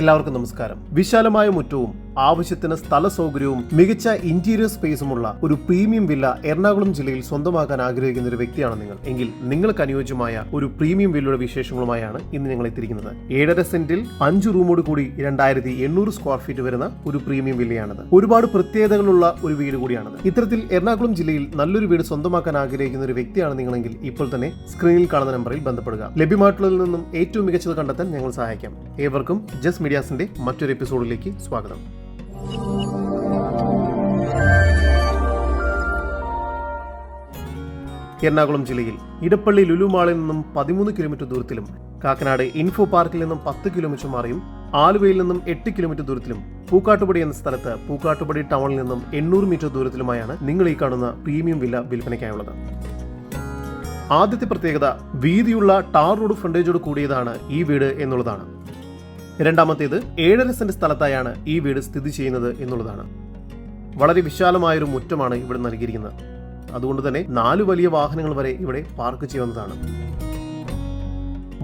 എല്ലാവർക്കും നമസ്കാരം. വിശാലമായ മുറ്റവും ആവശ്യത്തിന് സ്ഥല സൗകര്യവും മികച്ച ഇന്റീരിയർ സ്പേസുമുള്ള ഒരു പ്രീമിയം വില്ല എറണാകുളം ജില്ലയിൽ സ്വന്തമാക്കാൻ ആഗ്രഹിക്കുന്ന ഒരു വ്യക്തിയാണ് നിങ്ങൾ. എങ്കിൽ നിങ്ങൾക്ക് അനുയോജ്യമായ ഒരു പ്രീമിയം വില്ലയുടെ വിശേഷങ്ങളുമായാണ് ഇന്ന് ഞങ്ങൾ എത്തിയിരിക്കുന്നത്. ഏഴര സെന്റിൽ അഞ്ച് റൂമോട് കൂടി രണ്ടായിരത്തി എണ്ണൂറ് സ്ക്വയർ ഫീറ്റ് വരുന്ന ഒരു പ്രീമിയം വില്ലയാണിത് ഒരുപാട് പ്രത്യേകതകളുള്ള ഒരു വീട് കൂടിയാണ് ഇത്തരത്തിൽ എറണാകുളം ജില്ലയിൽ നല്ലൊരു വീട് സ്വന്തമാക്കാൻ ആഗ്രഹിക്കുന്ന ഒരു വ്യക്തിയാണ് നിങ്ങളെങ്കിൽ ഇപ്പോൾ തന്നെ സ്ക്രീനിൽ കാണുന്ന നമ്പറിൽ ബന്ധപ്പെടുക. ലഭ്യമായിട്ടുള്ളതിൽ നിന്നും ഏറ്റവും മികച്ചത് കണ്ടെത്താൻ ഞങ്ങൾ സഹായിക്കാം. ഏവർക്കും ജസ് മീഡിയാസിന്റെ മറ്റൊരു എപ്പിസോഡിലേക്ക് സ്വാഗതം. എറണാകുളം ജില്ലയിൽ ഇടപ്പള്ളി ലുലുമാളിൽ നിന്നും പതിമൂന്ന് കിലോമീറ്റർ ദൂരത്തിലും കാക്കനാട് ഇൻഫോ പാർക്കിൽ നിന്നും പത്ത് കിലോമീറ്റർ മാറിയും ആലുവയിൽ നിന്നും എട്ട് കിലോമീറ്റർ ദൂരത്തിലും പൂക്കാട്ടുപടി എന്ന സ്ഥലത്ത് പൂക്കാട്ടുപടി ടൗണിൽ നിന്നും എണ്ണൂറ് മീറ്റർ ദൂരത്തിലുമായാണ് നിങ്ങൾ ഈ കാണുന്ന പ്രീമിയം വില്ല വിൽപ്പനയ്ക്കായുള്ളത്. ആദ്യത്തെ പ്രത്യേകത വീതിയുള്ള ടാർ റോഡ് ഫ്രണ്ടേജോട് കൂടിയതാണ് ഈ വീട് എന്നുള്ളതാണ്. രണ്ടാമത്തേത് ഏഴര സെന്റ് സ്ഥലത്തായാണ് ഈ വീട് സ്ഥിതി ചെയ്യുന്നത് എന്നുള്ളതാണ്. വളരെ വിശാലമായൊരു മുറ്റമാണ് ഇവിടെ നൽകിയിരിക്കുന്നത്. അതുകൊണ്ട് തന്നെ നാല് വലിയ വാഹനങ്ങൾ വരെ ഇവിടെ പാർക്ക് ചെയ്യാവുന്നതാണ്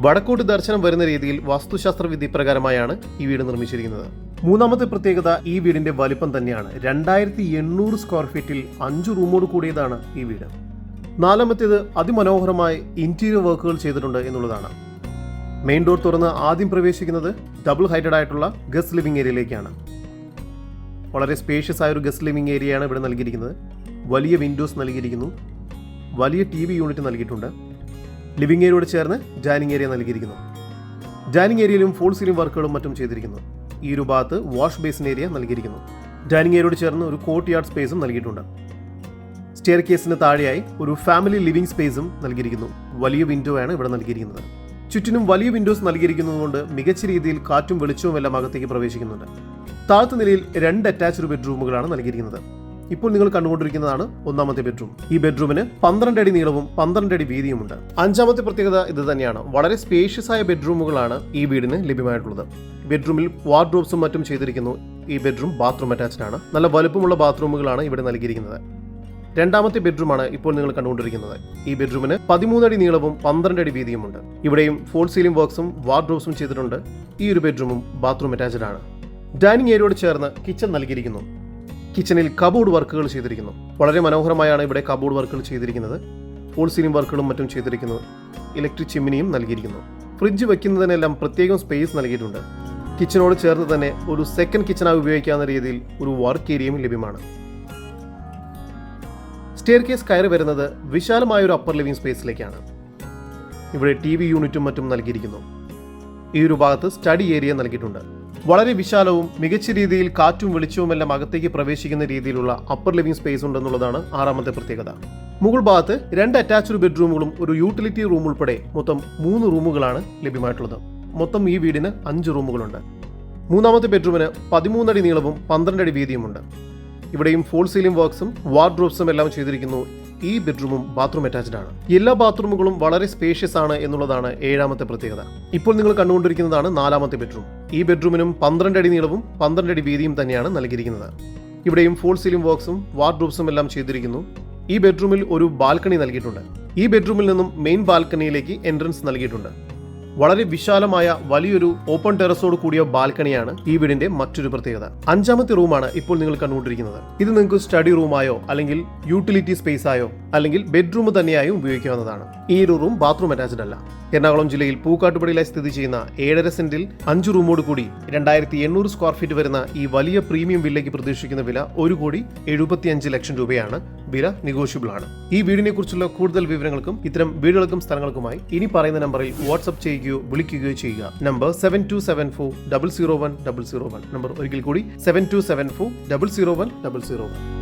വടക്കോട്ട് ദർശനം വരുന്ന രീതിയിൽ വാസ്തുശാസ്ത്ര വിധി പ്രകാരമായാണ് ഈ വീട് നിർമ്മിച്ചിരിക്കുന്നത്. മൂന്നാമത്തെ പ്രത്യേകത ഈ വീടിന്റെ വലിപ്പം തന്നെയാണ്. രണ്ടായിരത്തി എണ്ണൂറ് സ്ക്വയർ ഫീറ്റിൽ അഞ്ച് റൂമോട് കൂടിയതാണ് ഈ വീട്. നാലാമത്തേത് അതിമനോഹരമായ ഇന്റീരിയർ വർക്കുകൾ ചെയ്തിട്ടുണ്ട് എന്നുള്ളതാണ്. മെയിൻ ഡോർ തുറന്ന് ആദ്യം പ്രവേശിക്കുന്നത് ഡബിൾ ഹൈറ്റഡ് ആയിട്ടുള്ള ഗസ്റ്റ് ലിവിംഗ് ഏരിയയിലേക്കാണ്. വളരെ സ്പേഷ്യസ് ആയ ഒരു ഗസ്റ്റ് ലിവിംഗ് ഏരിയയാണ് ഇവിടെ നൽകിയിരിക്കുന്നത്. വലിയ വിൻഡോസ് നൽകിയിരിക്കുന്നു. വലിയ ടി വി യൂണിറ്റ് നൽകിയിട്ടുണ്ട്. ലിവിംഗ് ഏരിയയോട് ചേർന്ന് ഡൈനിങ് ഏരിയ നൽകിയിരിക്കുന്നു. ഡൈനിങ് ഏരിയയിലും ഫുൾ സീലിംഗ് വർക്കുകളും മറ്റും ചെയ്തിരിക്കുന്നു. ഈ ഒരു ഭാഗത്ത് വാഷ് ബേസിൻ ഏരിയ നൽകിയിരിക്കുന്നു. ഡൈനിങ് ഏരിയയോട് ചേർന്ന് ഒരു കോർട്ട് യാർഡ് സ്പേസും നൽകിയിട്ടുണ്ട്. സ്റ്റെയർ കേസിന് താഴെയായി ഒരു ഫാമിലി ലിവിംഗ് സ്പേസും നൽകിയിരിക്കുന്നു. വലിയ വിൻഡോ ആണ് ഇവിടെ നൽകിയിരിക്കുന്നത്. ചുറ്റിനും വലിയ വിൻഡോസ് നൽകിയിരിക്കുന്നതുകൊണ്ട് മികച്ച രീതിയിൽ കാറ്റും വെളിച്ചവും എല്ലാം അകത്തേക്ക് പ്രവേശിക്കുന്നുണ്ട്. താഴത്തെ നിലയിൽ രണ്ട് അറ്റാച്ച്ഡ് ബെഡ്റൂമുകളാണ് നൽകിയിരിക്കുന്നത്. ഇപ്പോൾ നിങ്ങൾ കണ്ടുകൊണ്ടിരിക്കുന്നതാണ് ഒന്നാമത്തെ ബെഡ്റൂം ഈ ബെഡ്റൂമിന് പന്ത്രണ്ട് അടി നീളവും പന്ത്രണ്ട് അടി വീതിയുമുണ്ട്. അഞ്ചാമത്തെ പ്രത്യേകത ഇത് തന്നെയാണ്. വളരെ സ്പേഷ്യസ് ആയ ബെഡ്റൂമുകളാണ് ഈ വീടിന് ലഭ്യമായിട്ടുള്ളത്. ബെഡ്റൂമിൽ വാർഡ്രോബ്സും മറ്റും ചെയ്തിരിക്കുന്നു. ഈ ബെഡ്റൂം ബാത്റൂം അറ്റാച്ച്ഡ് ആണ്. നല്ല വലുപ്പമുള്ള ബാത്റൂമുകളാണ് ഇവിടെ നൽകിയിരിക്കുന്നത്. രണ്ടാമത്തെ ബെഡ്റൂമാണ് ഇപ്പോൾ നിങ്ങൾ കണ്ടുകൊണ്ടിരിക്കുന്നത്. ഈ ബെഡ്റൂമിന് പതിമൂന്നടി നീളവും പന്ത്രണ്ട് അടി വീതിയുമുണ്ട്. ഇവിടെയും ഫോൾ സീലിംഗ് വർക്ക്സും വാർഡ്രോബ്സും ചെയ്തിട്ടുണ്ട്. ഈ ഒരു ബെഡ്റൂമും ബാത്റൂം അറ്റാച്ച്ഡ് ആണ്. ഡൈനിങ് ഏരിയയോട് ചേർന്ന് കിച്ചൺ നൽകിയിരിക്കുന്നു. കിച്ചണിൽ കബോർഡ് വർക്കുകൾ ചെയ്തിരിക്കുന്നു. വളരെ മനോഹരമായാണ് ഇവിടെ കബോർഡ് വർക്കുകൾ ചെയ്തിരിക്കുന്നത്. ഫോൾ സീലിംഗ് വർക്കുകളും മറ്റും ചെയ്തിരിക്കുന്നു. ഇലക്ട്രിക് ചിമ്മിനിയും നൽകിയിരിക്കുന്നു. ഫ്രിഡ്ജ് വെക്കുന്നതിനെല്ലാം പ്രത്യേകം സ്പേസ് നൽകിയിട്ടുണ്ട്. കിച്ചനോട് ചേർന്ന് തന്നെ ഒരു സെക്കൻഡ് കിച്ചനായി ഉപയോഗിക്കാവുന്ന രീതിയിൽ ഒരു വർക്ക് ഏരിയയും ലഭ്യമാണ്. സ്റ്റെയർ കേസ് കയറി വരുന്നത് വിശാലമായ ഒരു അപ്പർ ലിവിംഗ് സ്പേസിലേക്കാണ് ഇവിടെ ടി വി യൂണിറ്റും മറ്റും നൽകിയിരിക്കുന്നു. ഈ ഒരു ഭാഗത്ത് സ്റ്റഡി ഏരിയ നൽകിയിട്ടുണ്ട്. വളരെ വിശാലവും മികച്ച രീതിയിൽ കാറ്റും വെളിച്ചവും എല്ലാം അകത്തേക്ക് പ്രവേശിക്കുന്ന രീതിയിലുള്ള അപ്പർ ലിവിംഗ് സ്പേസ് ഉണ്ടെന്നുള്ളതാണ് ആറാമത്തെ പ്രത്യേകത. മുകൾ ഭാഗത്ത് രണ്ട് അറ്റാച്ച്ഡ് ബെഡ്റൂമുകളും ഒരു യൂട്ടിലിറ്റി റൂം ഉൾപ്പെടെ മൊത്തം മൂന്ന് റൂമുകളാണ് ലഭ്യമായിട്ടുള്ളത്. മൊത്തം ഈ വീടിന് അഞ്ച് റൂമുകളുണ്ട് മൂന്നാമത്തെ ബെഡ്റൂമിന് പതിമൂന്നടി നീളവും പന്ത്രണ്ടടി വീതിയുമുണ്ട്. ഇവിടെയും ഫോൾ സീലിംഗ് വർക്ക്സും വാർഡ്രോബ്സും എല്ലാം ചെയ്തിരിക്കുന്നു. ഈ ബെഡ്റൂമും ബാത്റൂം അറ്റാച്ച്ഡ് ആണ്. എല്ലാ ബാത്റൂമുകളും വളരെ സ്പേഷ്യസ് ആണ് എന്നുള്ളതാണ് ഏഴാമത്തെ പ്രത്യേകത. ഇപ്പോൾ നിങ്ങൾ കണ്ടുകൊണ്ടിരിക്കുന്നതാണ് നാലാമത്തെ ബെഡ്റൂം ഈ ബെഡ്റൂമിനും പന്ത്രണ്ട് അടി നീളവും പന്ത്രണ്ട് അടി വീതിയും തന്നെയാണ് നൽകിയിരിക്കുന്നത്. ഇവിടെയും ഫോൾ സീലിംഗ് വർക്ക്സും വാർഡ്രോബ്സും എല്ലാം ചെയ്തിരിക്കുന്നു. ഈ ബെഡ്റൂമിൽ ഒരു ബാൽക്കണി നൽകിയിട്ടുണ്ട്. ഈ ബെഡ്റൂമിൽ നിന്നും മെയിൻ ബാൽക്കണിയിലേക്ക് എൻട്രൻസ് നൽകിയിട്ടുണ്ട്. വളരെ വിശാലമായ വലിയൊരു ഓപ്പൺ ടെറസോട് കൂടിയ ബാൽക്കണിയാണ് ഈ വീടിന്റെ മറ്റൊരു പ്രത്യേകത. അഞ്ചാമത്തെ റൂമാണ് ഇപ്പോൾ നിങ്ങൾ കണ്ടുകൊണ്ടിരിക്കുന്നത്. ഇത് നിങ്ങൾക്ക് സ്റ്റഡി റൂമായോ അല്ലെങ്കിൽ യൂട്ടിലിറ്റി സ്പേസ് ആയോ അല്ലെങ്കിൽ ബെഡ്റൂം തന്നെയായും ഉപയോഗിക്കാവുന്നതാണ്. ഈ ഒരു റൂം ബാത്റൂം അറ്റാച്ച്ഡ് അല്ല. എറണാകുളം ജില്ലയിൽ പൂക്കാട്ടുപടിയിലായി സ്ഥിതി ചെയ്യുന്ന ഏഴര സെന്റിൽ അഞ്ച് റൂമോട് കൂടി രണ്ടായിരത്തി എണ്ണൂറ് സ്ക്വയർ ഫീറ്റ് വരുന്ന ഈ വലിയ പ്രീമിയം വില്ലയ്ക്ക് പ്രതീക്ഷിക്കുന്ന വില ഒരു കോടി എഴുപത്തിയഞ്ച് ലക്ഷം രൂപയാണ്. വില നെഗോഷ്യബിൾ ആണ്. ഈ വീടിനെ കുറിച്ചുള്ള കൂടുതൽ വിവരങ്ങൾക്കും ഇത്തരം വീടുകൾക്കും സ്ഥലങ്ങൾക്കുമായി ഇനി പറയുന്ന നമ്പറിൽ വാട്സ്ആപ്പ് ചെയ്യുകയോ വിളിക്കുകയോ ചെയ്യുക. Number seven two seven four double zero one double zero one number ഒരിക്കൽ കൂടി seven two seven four double zero one double zero one